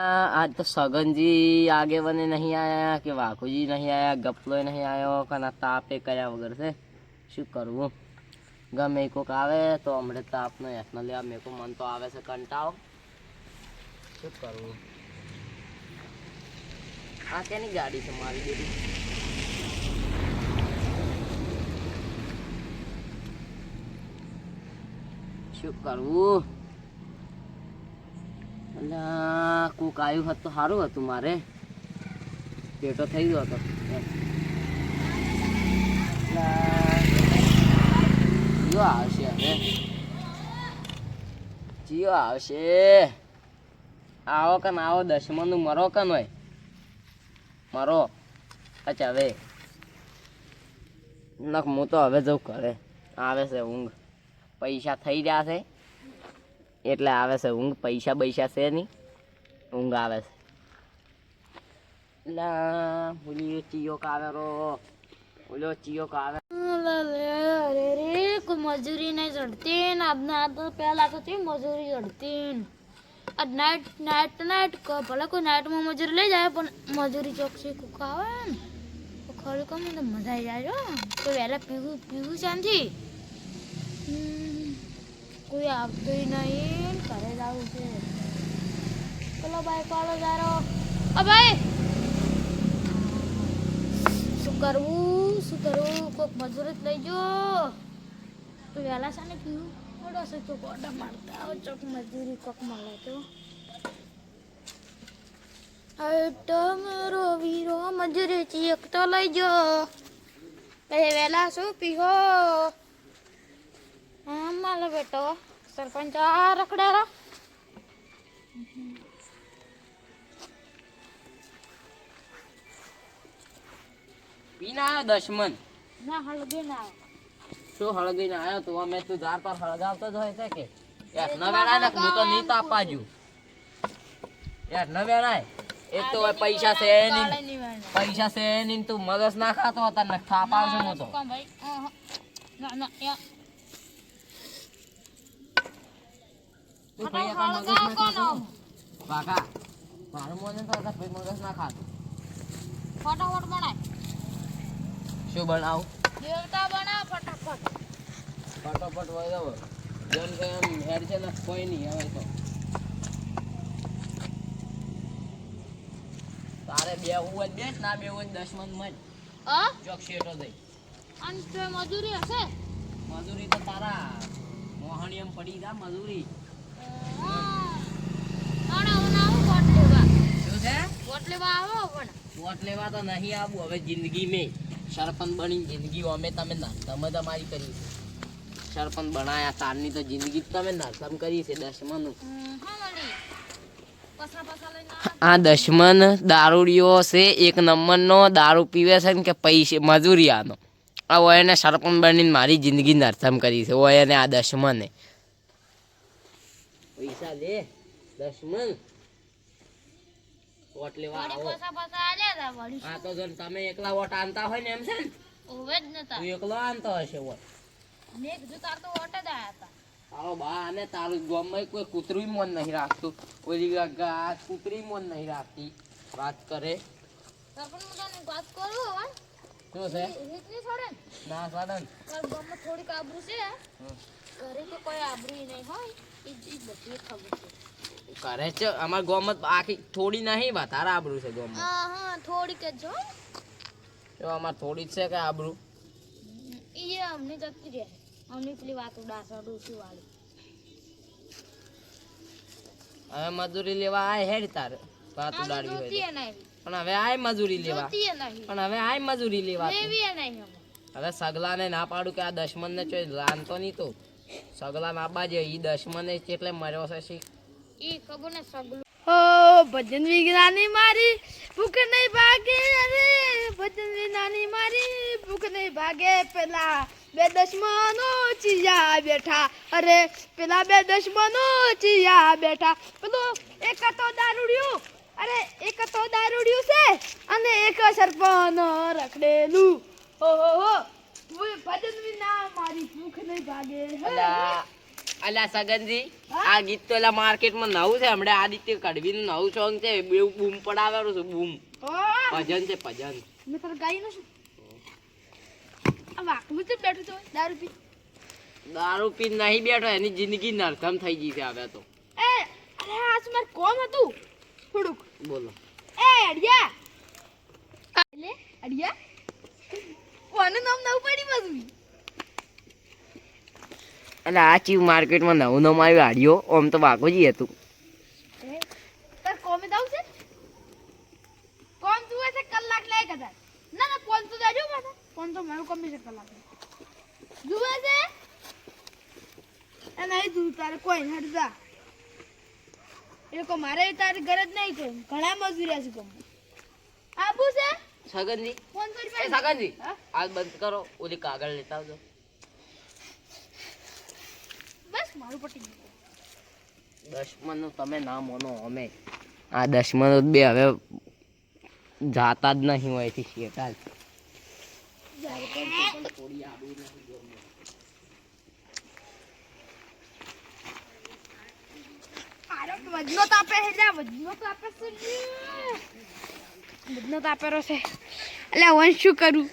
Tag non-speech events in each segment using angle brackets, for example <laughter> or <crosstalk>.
આ આજ તો સગનજી આગેવાને નહીં આયા કે વાઘુજી નહીં આયા ગપલોય નહીં આવ્યો કે ના તાપે કર્યા વગર છે શું કરવું ગમે એ કોક આવે તો હમણાં તાપનો હેઠનો લેવા મેં કો મન તો આવે છે કંટાળો શું કરવું આ કેની ગાડી છે મારી બેટી શું કરવું અલ્યા, કોક આવ્યું હતું તો સારું હતું મારે. પેટો થઈ ગયો હતો. જીઓ આવશે હવે. જીઓ આવશે. આવો કે ના આવો, દસમાનું મરો કે હોય મરો. અચ્છા, હવે. નખ હું તો હવે જવું કરે આવે છે ઊંઘ. પૈસા થઈ રહ્યા છે. એટલે આવે છે, ઊંઘ પૈસા બૈસા છે નહીં. ઊંઘ આવે છે. એટલે બોલી ચિયો કાવેરો. બોલ્યો ચિયો કાવે અરે રે, કોઈ મજૂરી નહીં ચડતી ને આજના તો પહેલા તો છે મજૂરી ચડતી ને. આજ નાઇટ નાઇટ ભલે કોઈ નાઇટમાં મજૂરી લઈ જાય, પણ મજૂરી ચોકસી કુક આવે ને? તો ખરી કહું તો મજા આવી જાય. તો વહેલા પીવું પીવું શાંતિ? કોઈ આવતું નહીં. ઘરે જવું છે. પેલો ભાઈ પાડો જારો અ ભાઈ! શું કરવું? શું કરવું? કોક મજૂરી જ લઈ જો. તો વહેલા સાને પીવું? મોડો છે તો ગોડા મારતા આવો, ચોક મજૂરી કોક મળે તો. તમારો વીરો મજૂરી ચીક તો લઈ જો. પછી વહેલા શું પીહો? માલો બેટો. સરપંચ આ રખડેરો પીને દશમન? ના હળગે ના શું શું હળગીને આવ્યો તો? અમે તું ધાર પર હળગાવતો જ હોય છે કે? યાર ન ને હું તો નહીં તાપા યાર ન એક તો પૈસા છે વળના. પૈસા છે એની તું મગજ ના ખાતો હતા ને થાપ આવશે હું તો. ના ના યા તું ફટાફટ ભાઈ આ મગજ ના હળગાવો ખાતો કોનો? કાકા મારું મને તો હતા ભાઈ મગજ ના ખાતું. ફટાફટ બનાય. શું બનાવું? દેવતા બનાવ ફટાફટ. ફટાફટ વહી દો જેમ કે એમ હેર છે ને કોઈ નહીં હવે તો. તારે બે હોય બેસ ના બે હોય દસ મન હા? ચોક શેટો દઈ. અને તો મજૂરી હશે? મજૂરી તો તારા મોહણી એમ પડી જા મજૂરી આના આવું આવું વોટ લેવા શું છે વોટ લેવા આવો પણ વોટ લેવા તો નહીં આવું. હવે જિંદગી મેં સરપંચ બની જિંદગી અમે તમે ના તમે તમારી કરી સરપંચ બનાયા તારની તો જિંદગી તમે નર્તમ કરી છે દસમાનું. આ દશમન દારૂડીઓ છે એક નંબરનો દારૂ પીવે છે ને કે પૈસે મજૂરી આનો આ ઓયને સરપંચ બનીને મારી જિંદગી નર્તમ કરી છે ઓયને આ દશમને પૈસા લે દશમન વોટ લેવા આવો. આલ્યા તા તો જો તમે એકલા વોટ આનતા હોય ને એમ છે ને? ઓવે જ નતા. તું એકલો આનતો હશે વોટ. મેં કીધું તાર તો વોટ જ આયા તા. આવો બા અને તારું ગામમાં કોઈ કૂતરું મોન નહીં રાખતું. ઓલી ગા કૂતરી મોન નહીં રાખતી. વાત કરે. સરપંચ હું તને વાત કરું હવે. શું છે? રીત છોડે ને? ના સાડન તારા ગામમાં થોડીક આબરૂ છે. ઘરે તો કોઈ આબરૂ નહીં હોય એ જ બધી ખબર છે. કરે છે. અમાર ગોમત આખી થોડી નહીં વધારે આબરૂ છે ગોમત હા હા થોડી કે જો જો અમાર થોડી છે કે આબરૂ? એ અમને જતી રહે. અમને પેલી વાત ઉડાસ ડૂસી વાળી. હવે મજૂરી લેવા આય હેડ તારે. વાત ઉડાડવી હોય પણ હવે આય મજૂરી લેવા. પણ હવે આય મજૂરી લેવા હવે સગલાને ના પાડું કે આ દશમન ને ચોય લાનતો નહીં તો. સગલા ના બાજે ઈ દશમન એટલે મર્યો છે શીખ એ ખબર ને સગલું. ઓ ભજન વિજ્ઞાની મારી ભૂખ નહીં ભાગે. અરે ભજન વિજ્ઞાની મારી ભૂખ નહીં ભાગે. પેલા બે દશમનો ચિયા બેઠા. અરે પેલા બે દશમનો ચિયા બેઠા. પેલો એક તો દારૂડિયું. અરે એક તો દારૂડિયું છે અને એક સરપનો રખડેલું. ઓહો હો હો. ભજન વિના મારી ભૂખ નહીં ભાગે. અલા સગનજી આ ગીત તો એલા માર્કેટમાં નવું છે. હમણાં આદિત્ય કડવીનું નવું સોંગ છે. બે બૂમ પડાવેલું છે બૂમ. ભજન છે ભજન. મેં તારે ગાઈ નું વાકલું જ બેઠું તો દારૂ પી. દારૂ પી નહીં બેઠો એની જિંદગી નરકમ થઈ ગઈ છે હવે તો. એ અરે આજ માર કોમ હતું. થોડુંક. બોલો. એ અડિયા. એટલે અડિયા. કોનું નામ નવું પડી બધું? એટલે આ ચીવ માર્કેટમાં નવું નવું આવ્યું હાડ્યો આમ તો વાઘોજી હતું. મારું કમી છે? કલાક જુએ છે? એ નહીં તું તારે કોઈ ને હટ એ કો મારે તારી ગરજ નહીં કહ્યું ઘણા મજૂરિયા છે કોમ આબુ છે? સગનજી. સગનજી હા? બંધ કરો ઓલી કાગળ લેતા આવજો બસ મારું પટી ગયું. તમે ના માનો અમે. આ દશમનો બે હવે જાતા જ નહીં હોયથી. <laughs> આરો તો વજનો તાપે હે વજનો તાપે વજનો તાપેરો છે. એટલે હું શું કરું?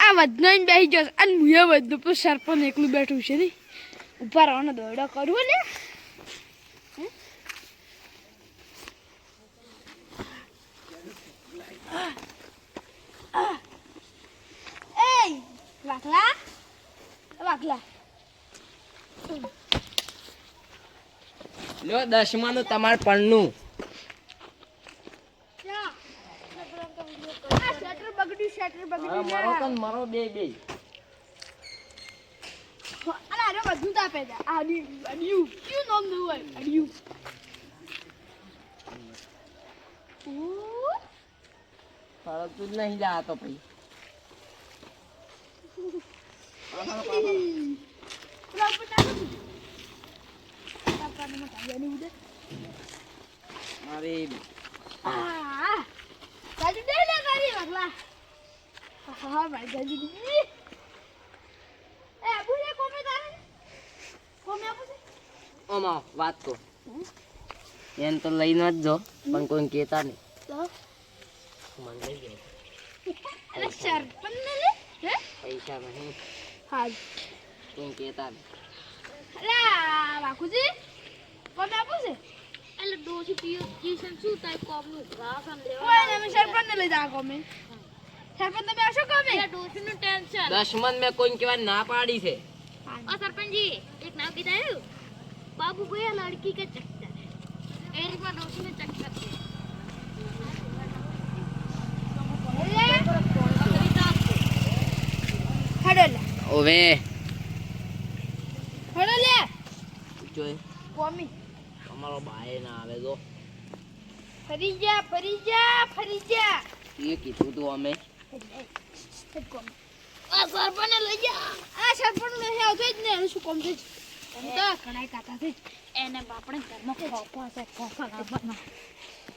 આ વજનો ને બેસી જશે અને મુએ વજનો પર સરપંચ એકલું બેઠું છે ને ઉપર આવવાનો દોડો કરું ને એ વાકલા વાકલા લ્યો દશમાનું તમાર પણનું. શટર બગડ્યું શટર બગડ્યું મરો લે. તો મરો બે બે અલા બધું તાપે છે આડ્યું આડ્યું કયું નામ દઉં હોય આડ્યું ઉહ, ફરકતું જ નહીં જા તો પછી. મારી વાગલા. આહા, મારી ગાડી દી. એ, આબુ લે, કોમે તારે? કોમે આબુ છે? ઓમાં વાત તો એને તો લઈને જ જો પણ કોઈ કહેતા નહીં. મને લઈ જાય અલા, સરપંચને લે. હે? પૈસા નહીં. હા કોઈ કહેતા નહીં. અરે વાઘુજી, કોમે આબુ છે? ઓય, ને સરપંચ ને લઈ જા કોમે. સરપંચ તમે આશો કોમે? દશમન મેં કોઈ કેવા ના પાડી છે. बाबू भैया लड़की का चक्कर है एक बार डोसी में चक्कर है હેડો લે, ઓવે હેડો લે. જોઈ કોમી. અમારો બાય ના આવે જો ફરી જા ફરી જા ફરી જા એ કીધું તું અમે આ સરપંચને લઈ જા. આ સરપંચ નહીં આવતો જ ને શું કામ છે? એમ કાતા છે. એને આપણે ઘરમાં ખોફા છે ખોફા લાવવાના.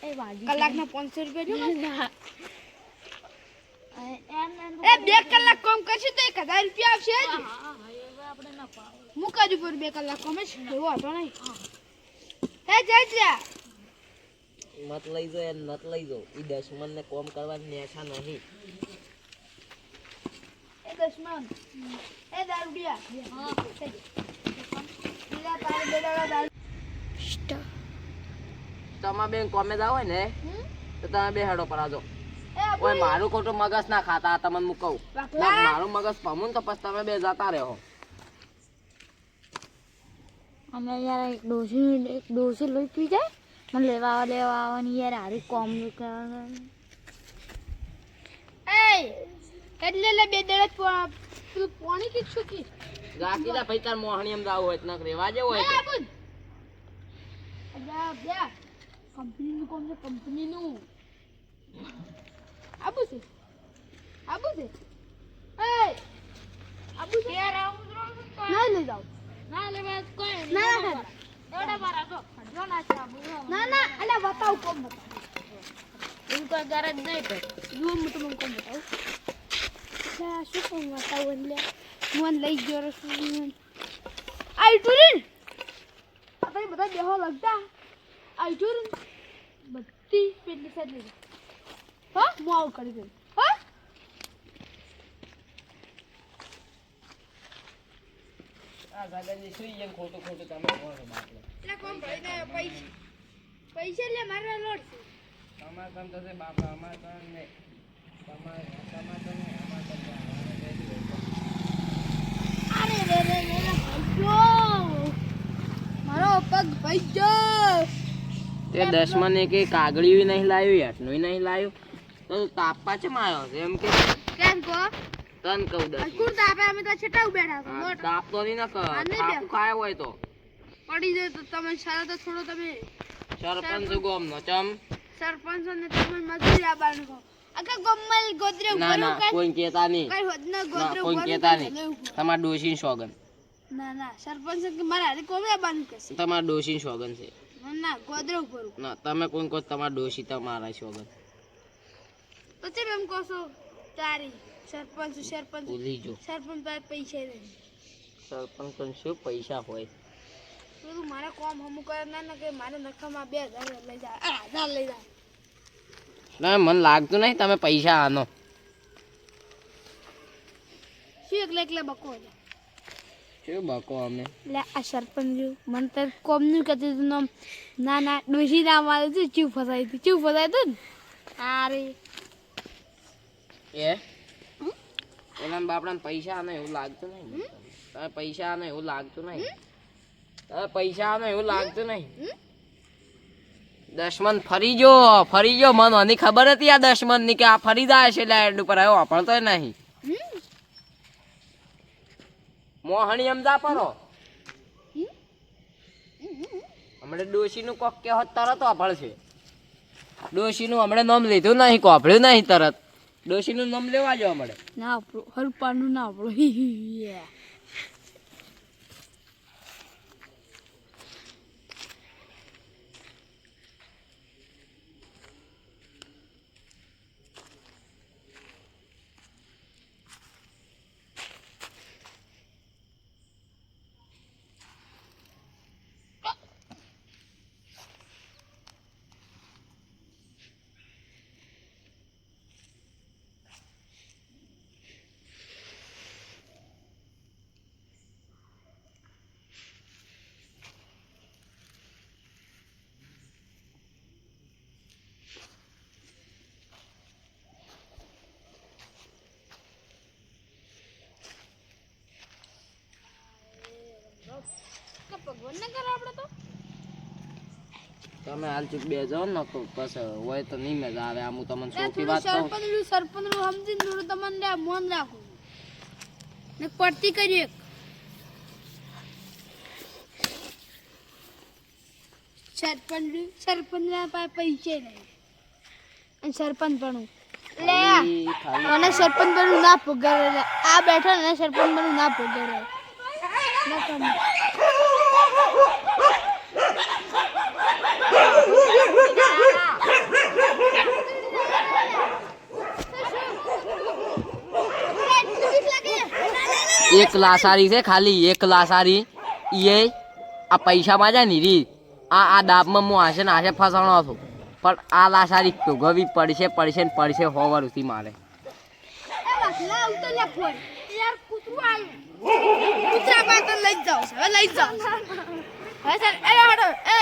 એ વાજી કલાકના પાંચસો રૂપિયા જો એમ એમ. એ બે કલાક કામ કરશે તો એક હજાર રૂપિયા આવશે જ. હા હા હવે આપણે ના પાવ મુકાજ ઉપર બે કલાક કામ જ. એવો હતો નહીં. હે. જા જા મત લઈ જો એ મત લઈ જો એ દસમન ને કોમ કરવાની નેશા નહીં. દશમન એ દારૂડિયા. હા. બીજા તારે બે દાડા દારૂ તમે બેન કોમે જાવ હોય ને તો તમે બે હેડો પર આજો ઓય મારું ખોટું મગજ ના ખાતા તમને મુકવું. મારું મગજ પમું તો પછી તમે બે જતા રહો. અમે યાર એક ડોસી એક ડોસી લઈ પી જાય. મને લેવા આવા લેવા આવવાની યાર હારી કોમ કરવાની. એ એટલે લે બે દાડા તું પાણી કે છું કે. રાખી દા ભાઈ તાર મોહણી એમ જાવ હોય તો નક રેવા જેવો હોય ના તો. આબુદ. અજા બે કોમ છે? કંપનીનું. આબુ છે? આબુ છે? એ આબુ છે? યાર આવું ના લઈ જાવ ના લેવા કોઈ ના ના એવડા બારા તો જો. ના ચાબુ ના ના અલ્યા બતાવ કોમ બતાવ. કોઈ ગરજ નહીં પર જુઓ હું તમને કોમ બતાવું. અલ્યા શું કોમ બતાવું એટલે મન લઈ ગયો રસું આઈ ટુરીન બધા બેહો લગતા આઈ જો ને બધી પેલી સાઈડ લઈ હા હું આવું કરી દઉં હા ખોટું ખોટું તમે પૈસા લે મારા છે તમારે કામ થશે, બાપા, અમારે કામ નહીં. તમારે તો નહીં અમારે તો અરે રે રે રે રે ભાઈઓ મારો પગ ભાઈઓ તે દસમાને કે કાગળિયું નહીં લાવ્યું હેઠનું નહીં લાવ્યું. તો તાપા છે માયો છે એમ કે કેમ કહો? તન કહું દસ કુર તાપે અમે તો છેટા બેઠા તાપ તો નહીં ના નહીં થાકું હોય તો. પડી જાય તો તમે સારા તો થોડો તમે સરપંચ ગોમનો ચમ? સરપંચ ને તમે મજૂરી આપવાનું કહો. આખા ગોમલ ગોદરે ના ઉપર ના કોઈ? કેતા નહીં. કઈ હોદ ના ના ગોદરે કોઈ કેતા નહીં તમાર ડોશીન સોગન ના ના સરપંચ કે મારા હારે કોમે આપવાનું કહેશે તમારા ડોશીન સોગન છે. ના, ના ગોદરો ઉપર. ના તમે કોઈ કહો તમારા ડોશી તમારા સોગન તો ચેમ એમ કહો છો? તારી સરપંચ સરપંચ ભૂલી જો સરપંચ પાસે પૈસા નહીં. સરપંચ શું પૈસા હોય? તું મારે કોમ હમું કરે ના ના કે મારે નખામાં બે હજાર લઈ જા આ હજાર લઈ જા. ના મને લાગતું નહીં તમે પૈસા આનો. શું એકલા એકલા બકો છે શું બકો અમે એટલે આ સરપંચ રહ્યું મને તો કોમનું કહેતું હતું નામ ના ના ડોશી ના મારે છે ચીવ ફસાઈ હતી. ચીવ ફસાઈ હતું ને? અરે એ? ઓલા બાપડાને પૈસા આને એવું લાગતું નહીં તારે પૈસા આને એવું લાગતું નહીં? તારે પૈસા આને એવું લાગતું નહીં? દશમન ફરી જો ફરી જો મને આની ખબર હતી આ દશમનની કે આ ફરી જાય છે લેન્ડ ઉપર. આવ્યો પણ તો નહીં. મોહણી અમદા પરો હમણે ડોશી નું કોક કે તરત વાપરશે ડોશી નું હમણે નામ લીધું નહીં કોપડ્યું નહીં તરત. ડોશી નું નામ લેવા જો હમણે. ના આપણું હલપાનું ના આપણું. <laughs> તમે હાલ ચૂક બે જાઓ ને તો પછી હોય તો નહીં મજા આવે. આમ હું તમને સોખી વાત કહું. સરપંચનું સરપંચનું સમજીને થોડું તમને મન રાખું. ને પડતી કરી એક. સરપંચ સરપંચ ના પાસે પૈસે નહીં. અને સરપંચ પણ લે મને સરપંચ બનવું ના પગાર. આ બેઠો ને સરપંચ બનવું ના પગાર. ના કમ. એક લાસારી છે ખાલી એક લાસારી. એ આ પૈસા માં જાય ને રી. આ આ દાબમાં હું આશે ને આશે ફસાણો છું. પણ આ લાસારી ભોગવવી પડશે પડશે ને પડશે હો વર્ષથી મારે. લઈ. લઈ હવે સર એ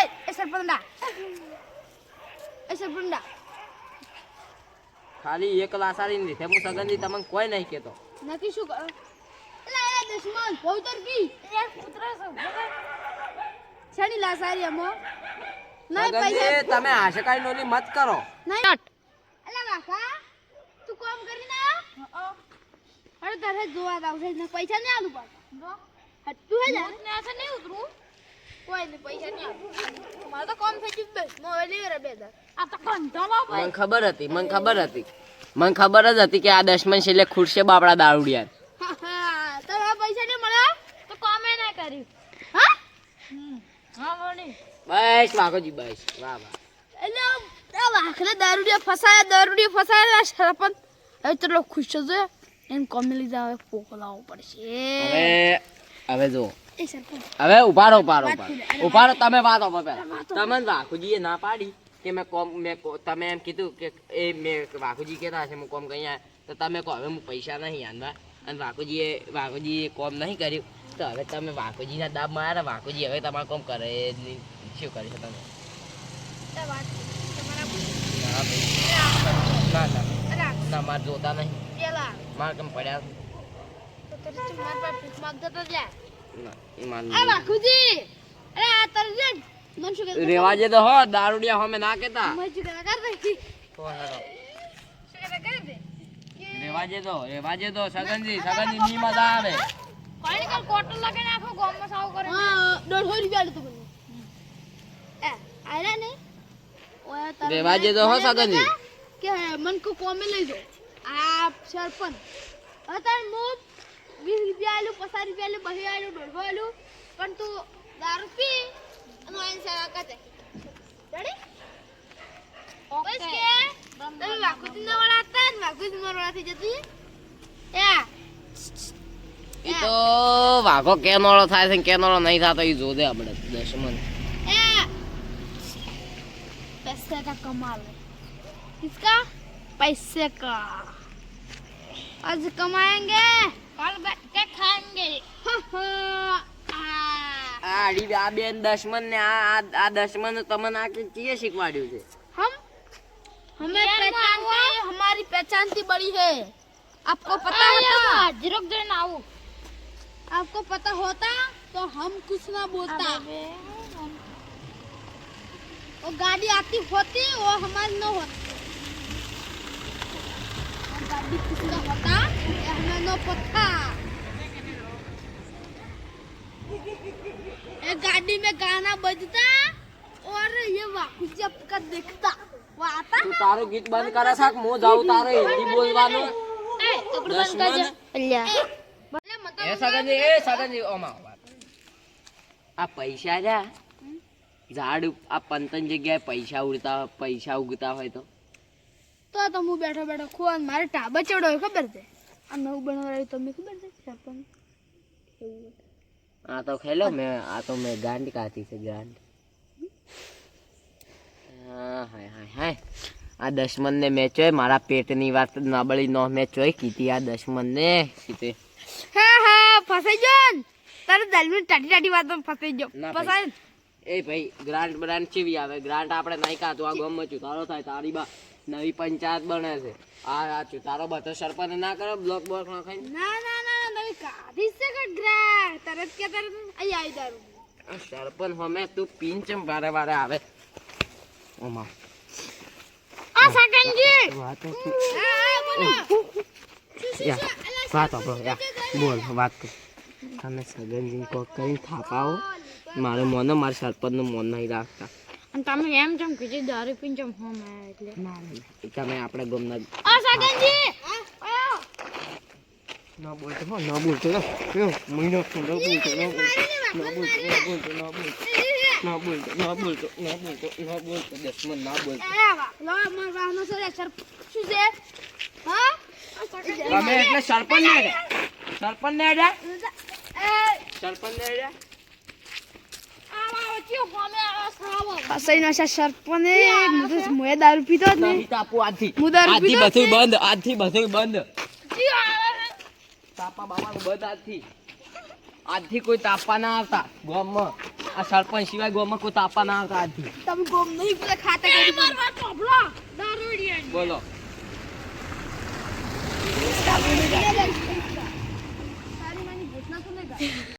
એ ખાલી એક લાસારી લીધે. હું સગનજી તમને કોઈ નહીં કહેતો. નથી શું કરો? એ દુશ્મન ભવતર કી? યાર કૂતરા છે છેની લાસારી અમો નહીં પૈસા તમે આશકાઈ નોલી મત કરો. નહીં. એલા વાખા તું કામ કરી ના અરે તારે જોવા આવશે ને પૈસા નહીં આલું પાછા હટ્ટું હે જા ને આસે નહીં ઉતરું. કોઈ નહીં પૈસા નહીં આલું. મારે તો કામ થઈ ગયું બસ. મોબાઈલ લઈ રે બે હજાર. આ તો કંટાળો મને ખબર હતી મને ખબર હતી. મને ખબર જ હતી કે આ દશમન છેલ્લે ખુરશે બાપડા દારૂડિયા હા તમે પૈસા નહીં મળ્યા તો કામે ના કર્યું. હા હા બસ વાઘોજી બસ. વાહ વાહ. એટલે આ વાખરે દારૂડિયા ફસાયા દારૂડિયા ફસાયા સરપંચ હવે ચલો ખુશ છે એને કોમે લીધા હવે પોકો લાવવો પડશે. હવે હવે જો. એ હવે ઉભારો ઉભારો તમે વાત પહેલા. વાઘુજીએ ના પાડી કે મેં કોમ મેં તમે એમ કીધું કે એ મેં વાઘુજી કહેતા હશે હું કોમ કઈ તો તમે કહો હવે હું પૈસા નહીં આંદવા અને વાઘુજીએ વાઘુજીએ કોમ નહીં કર્યું. તો હવે તમે વાઘુજીના દાબ મારા વાઘુજી હવે તમારે કોમ કરે શું કરી છે તમે? નહીં. રેવાજે તો સગનજી સગનજી ની મજા આવે. કોઈ ને કોટન લાગે ને આખો ગામમાં સાવ કરે. હા દોઢસો રૂપિયા લીધું મને. એ આયરા ને ઓય તારા રેવા તો હો સગનજી કે મન કો કોમે લઈ જો. આ સરપંચ. હવે તાર હું વીસ રૂપિયા આલું પચાસ રૂપિયા આલું બહી આલું દોઢસો આલું પણ તું દારૂ પી અને વાઈન સેવા કરતે રેડી બસ કે તમે વાકુતી ના વાળા હતા ને વાકુતી વાળા થઈ જતી. એ એ તો વાઘો કેનોળો થાય છે કેનોળો નહીં થતો એ જોજે આપણે દશમન. પૈસે કા કમાવે. કિસકા પૈસે કા. आज कमाएंगे कल बैठ के આડી આ બેન દશમન ને આ આ દશમન તમને આ કીએ શીખવાડ્યું છે? હમ? હમે પહચાન હમારી પહચાનથી બડી હે. આપકો પતા હે તો હાજરો જન आपको पता होता तो हम कुछ ना बोलता वो गाड़ी आती होती वो हमारी न होती गाड़ी कुछ ना होता हमें न पता ये गाड़ी में गाना बजता और ये वाकुस का देखता वो आता तू तारो गीत बंद करा सक मो जाऊ तारो हिंदी बोलवानो ए कपड़ा એ સગનજી એ સગનજી ઓમાં. આ પૈસા જા ઝાડ આ પંતન જગ્યાએ પૈસા ઉડતા પૈસા ઉગતા હોય તો? તો તો હું બેઠો બેઠો ખોન મારે ટાબા ચડો હોય ખબર છે? આ નવું બનાવડાવ્યું તમને ખબર છે? સરપંચ? એવું આ તો ખેલો મેં આ તો મેં ગાંડ કાતી છે ગાંડ હા હાય હાય હાય. આ દશમન ને મેં ચોય મારા પેટની વાત નબળી નો મેં ચોય કીધી આ દશમન ને કીધે હા હા ફસાઈ ગયો ને. તારે દલમી ટાટી ટાટી વાતો ફસાઈ ગયો ફસાય એ ભાઈ ગ્રાન્ટ બ્રાન્ટ ચીવી આવે? ગ્રાન્ટ આપણે નહીં કાતું આ ગામમાં ચુતારો થાય તારી બા નવી પંચાયત બને છે. આ આ ચુતારો બધો સરપંચ ના કરો બ્લોક બ્લોક ના ખાઈ ના ના ના નવી કાઢી છે કે ગ્રાન્ટ? તરત કે તરત અહીં આવી દારૂ. આ સરપંચ હમે તું પીંચમ વારે વારે આવે. ઓમાં. આ સગનજી વાત છે હા બોલો. વાત આપણો બોલ વાત કર તમે સગનજી કોક કરીને થાપાવો મારે મોનો મારે સરપંચનો મોન નહીં રાખતા અને તમે એમ જેમ કીધું દારૂ પીને જમ હોમ એટલે તમે આપણે ગમના આ સગનજી ના બોલતો હો ના બોલતો ના મહિનો ના બોલતો ના બોલતો ના બોલતો ના બોલતો ના બોલતો ના બોલતો ના બોલતો ના બોલતો દસમન ના બોલતો ના વાહ લો માર વાહનો છે સર શું છે તમે એટલે સરપંચ ને અડ્યા સરપંચ ને અડ્યા સરપંચ ને અડ્યા ફસાઈ ના સરપંચ. મુદસ દારૂ પીતો જ નહીં નહીં આજથી. હું દારૂ આજથી બધું બંધ આજથી બધું. બંધ તાપા બાપા બંધ આજથી. આજથી કોઈ તાપા ના આવતા ગામમાં. આ સરપંચ સિવાય ગામમાં કોઈ તાપા ના આવતા આજથી. તમે ગોમ નહીં ખાતા બોલો. Thank you.